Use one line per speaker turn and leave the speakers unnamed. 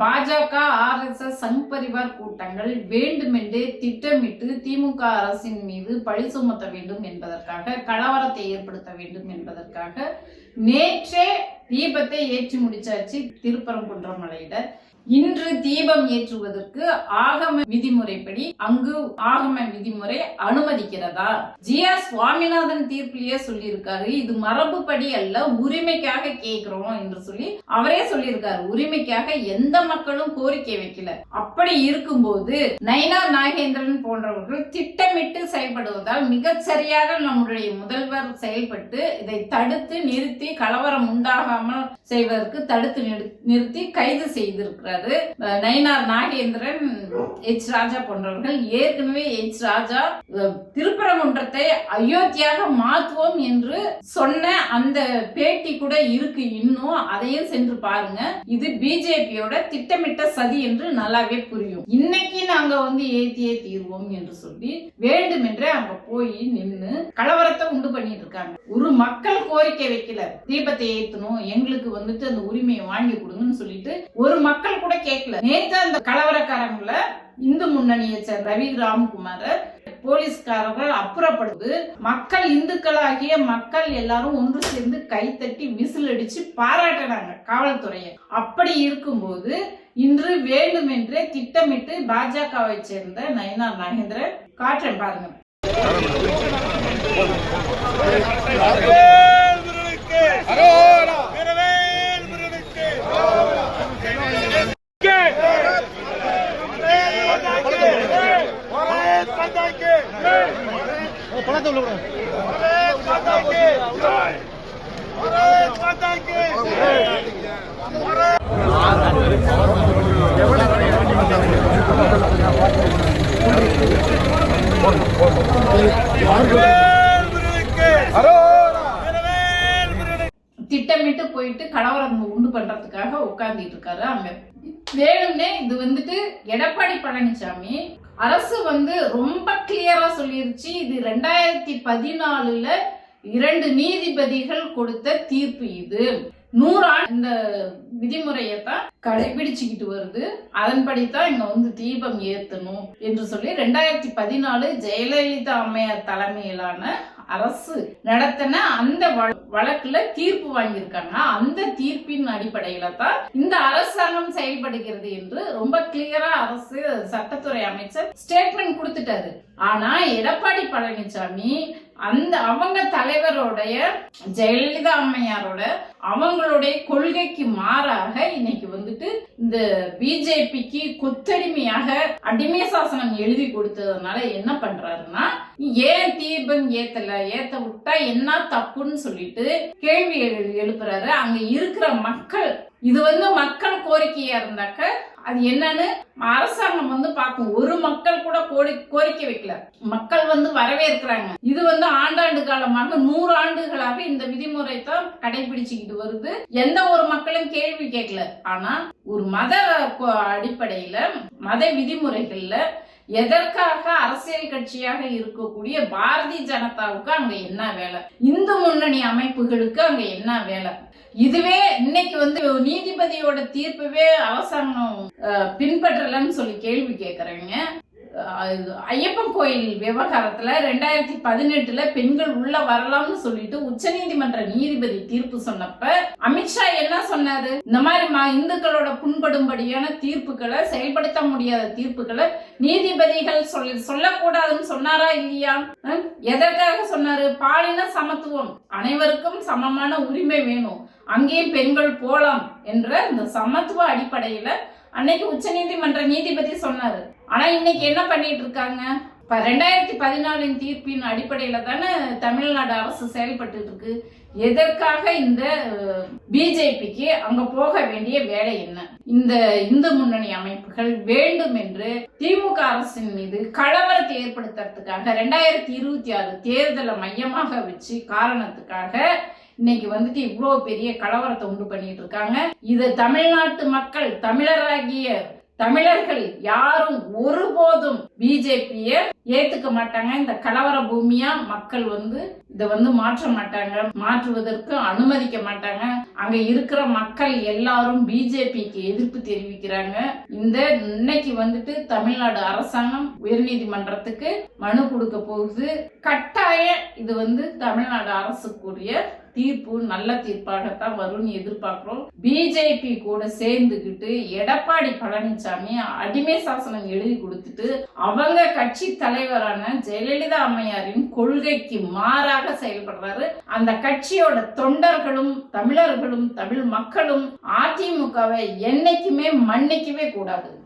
பாஜக R S S Sangh Parivar கூட்டங்கள் வேண்டுமென்றே திட்டமிட்டு திமுக அரசின் மீது பழி சுமத்த வேண்டும் என்பதற்காக கலவரத்தை ஏற்படுத்த வேண்டும் என்பதற்காக நேற்றே தீபத்தை ஏற்றி முடிச்சாச்சு திருப்பரங்குன்றம் மலையில. இன்று தீபம் ஏற்றுவதற்கு ஆகம விதிமுறைப்படி அங்கு ஆகம விதிமுறை அனுமதிக்கிறதா? ஜி ஆர் சுவாமிநாதன் தீர்ப்பிலேயே சொல்லியிருக்காரு. இது மரபுப்படி அல்ல உரிமைக்காக கேட்கிறோம் என்று சொல்லி அவரே சொல்லியிருக்காரு. உரிமைக்காக எந்த மக்களும் கோரிக்கை வைக்கல. அப்படி இருக்கும்போது நைனா நாகேந்திரன் போன்றவர்கள் திட்டமிட்டு செயல்படுவதால் மிகச்சரியாக நம்முடைய முதல்வர் செயல்பட்டு இதை தடுத்து நிறுத்தி கலவரம் உண்டாகாமல் செய்வதற்கு தடுத்து நிறுத்தி கைது செய்திருக்கிறார். இருக்கிறாரு நயினார் நாகேந்திரன் எச் ராஜா போன்றவர்கள் ஏற்கனவே எச் ராஜா திருப்பரங்குன்றத்தை அயோத்தியாக மாற்றுவோம் என்று சொன்ன அந்த பேட்டி கூட இருக்கு இன்னும். அதையும் சென்று பாருங்க. இது பிஜேபியோட திட்டமிட்ட சதி என்று நல்லாவே புரியும். இன்னைக்கு நாங்க வந்து ஏத்தியே தீர்வோம் என்று சொல்லி வேண்டுமென்றே அங்க போய் நின்று கலவரத்தை உண்டு பண்ணிட்டு இருக்காங்க. ஒரு மக்கள் கோரிக்கை வைக்கல. தீபத்தை ஏத்தணும். எங்களுக்கு வந்துட்டு அந்த உரிமையை வாங்கி கொடுங்கன்னு சொல்லிட்டு ஒரு மக்கள் கூட கேட்கல. நேத்து அந்த கலவரக்காரங்கள இந்து முன்னணியை சேர்ந்த ரவி ராம்குமார போலீஸ்காரர்கள் அப்புறப்படுது. மக்கள் இந்துக்களாகிய மக்கள் எல்லாரும் ஒன்று சேர்ந்து கைத்தட்டி விசில் அடிச்சு பாராட்டினாங்க காவல்துறையை. அப்படி இருக்கும்போது இன்று வேண்டுமென்றே திட்டமிட்டு பாஜகவை சேர்ந்த நயனார் நாகேந்திரன் காற்றேன் பாருங்க. திட்டமிட்டு போயிட்டு கலவரம் உண்டு பண்றதுக்காக உட்கார்ந்துட்டு இருக்காரு அங்க வேணும்னே இது வந்துட்டு எடப்பாடி பழனிசாமி அரசு வந்து ரொம்ப கிளியரா சொல்லிருச்சு. இது ரெண்டாயிரத்தி பதினாலுல இரண்டு நீதிபதிகள் கொடுத்த தீர்ப்பு இது. நூறாண்டு இந்த விதிமுறையத்தான் கடைபிடிச்சுக்கிட்டு வருது. அதன்படித்தான் இங்க வந்து தீபம் ஏத்தணும் என்று சொல்லி ரெண்டாயிரத்தி பதினாலு ஜெயலலிதா அம்மையார் தலைமையிலான அரசு நடத்தின அந்த வழக்குல தீர்ப்பு வாங்கியிருக்காங்க அந்த தீர்ப்பின் அடிப்படையில தான் இந்த அரசாங்கம் செயல்படுகிறது என்று ரொம்ப கிளியரா அரசு சட்டத்துறை அமைச்சர் ஸ்டேட்மெண்ட் கொடுத்துட்டாரு. ஆனா எடப்பாடி பழனிசாமி அந்த அவங்க தலைவருடைய ஜெயலலிதா அம்மையாரோட அவங்களுடைய கொள்கைக்கு மாறாக இன்னைக்கு வந்துட்டு இந்த பிஜேபிக்கு கொத்தடிமையாக அடிமை சாசனம் எழுதி கொடுத்ததுனால என்ன பண்றாருன்னா ஏன் தீபம் ஏத்தல? ஏத்த விட்டா என்ன தப்புன்னு சொல்லிட்டு கேள்வி எழு- எழுப்புறாரு. அங்க இருக்கிற மக்கள் இது வந்து மக்கள் கோரிக்கையா இருந்தாக்க அது என்னன்னு அரசாங்கம் வந்து பார்க்கும். ஒரு மக்கள் கூட கோரி கோரிக்கை வைக்கல. மக்கள் வந்து வரவேற்கிறாங்க. இது வந்து ஆண்டாண்டு காலமாக நூறு ஆண்டுகளாக இந்த விதிமுறை தான் கடைபிடிச்சுக்கிட்டு வருது. எந்த ஒரு மக்களும் கேள்வி கேட்கல ஆனா ஒரு மத அடிப்படையில மத விதிமுறைகள்ல எதற்காக அரசியல் கட்சியாக இருக்கக்கூடிய பாரதிய ஜனதாவுக்கு அங்க என்ன வேலை? இந்து முன்னணி அமைப்புகளுக்கு அங்க என்ன வேலை? இதுவே இன்னைக்கு வந்து நீதிபதியோட தீர்ப்பவே அரசாங்கம் பின்பற்றலன்னு சொல்லி கேள்வி கேக்குறீங்க ஐயப்பன் கோயில் விவகாரத்துல ரெண்டாயிரத்தி பதினெட்டுல பெண்கள் உள்ள வரலாம்னு சொல்லிட்டு உச்சநீதிமன்ற நீதிபதி தீர்ப்பு சொன்னப்ப அமித்ஷா என்ன சொன்னாரு? இந்த மாதிரி இந்துக்களோட புண்படும்படியான தீர்ப்புகளை செயல்படுத்த முடியாத தீர்ப்புகளை நீதிபதிகள் சொல்ல சொல்லக்கூடாதுன்னு சொன்னாரா இல்லையா? எதற்காக சொன்னாரு? பாலின சமத்துவம். அனைவருக்கும் சமமான உரிமை வேணும். அங்கேயும் பெண்கள் போலாம் என்ற இந்த சமத்துவ அடிப்படையில அன்னைக்கு உச்சநீதிமன்ற நீதிபதி சொன்னாரு. ஆனா இன்னைக்கு என்ன பண்ணிட்டு இருக்காங்க? ரெண்டாயிரத்தி பதினாலின் தீர்ப்பின் அடிப்படையில தானே தமிழ்நாடு அரசு செயல்பட்டு இருக்கு. எதற்காக இந்த பிஜேபிக்கு அங்க போக வேண்டிய வேலை என்ன? இந்த இந்து முன்னணி அமைப்புகள் வேண்டும் என்று திமுக அரசின் மீது கலவரத்தை ஏற்படுத்துறதுக்காக ரெண்டாயிரத்தி இருபத்தி ஆறு தேர்தலை மையமாக வச்சு காரணத்துக்காக இன்னைக்கு வந்துட்டு இவ்வளோ பெரிய கலவரத்தை உண்டு பண்ணிட்டு இருக்காங்க. இது தமிழ்நாட்டு மக்கள் தமிழராகிய தமிழர்கள் யாரும் ஒருபோதும் பிஜேபிய ஏத்துக்க மாட்டாங்க. இந்த கலவர பூமியா மக்கள் வந்து இதை வந்து மாற்ற மாட்டாங்க. மாற்றுவதற்கு அனுமதிக்க மாட்டாங்க. அங்க இருக்கிற மக்கள் எல்லாரும் பிஜேபிக்கு எதிர்ப்பு தெரிவிக்கிறாங்க. இந்த இன்னைக்கு வந்துட்டு தமிழ்நாடு அரசாங்கம் உயர்நீதிமன்றத்துக்கு மனு கொடுக்க போகுது. கட்டாய இது வந்து தமிழ்நாடு அரசுக்குரிய தீர்ப்பு நல்ல தீர்ப்பாகத்தான் வரும்னு எதிர்பார்க்கிறோம். பிஜேபி கூட சேர்ந்துக்கிட்டு எடப்பாடி பழனிசாமி அடிமை சாசனம் எழுதி கொடுத்துட்டு அவங்க கட்சி தலைவரான ஜெயலலிதா அம்மையாரின் கொள்கைக்கு மாறாக செயல்படுறாரு. அந்த கட்சியோட தொண்டர்களும் தமிழர்களும் தமிழ் மக்களும் அதிமுகவை என்னைக்குமே மன்னிக்கவே கூடாது.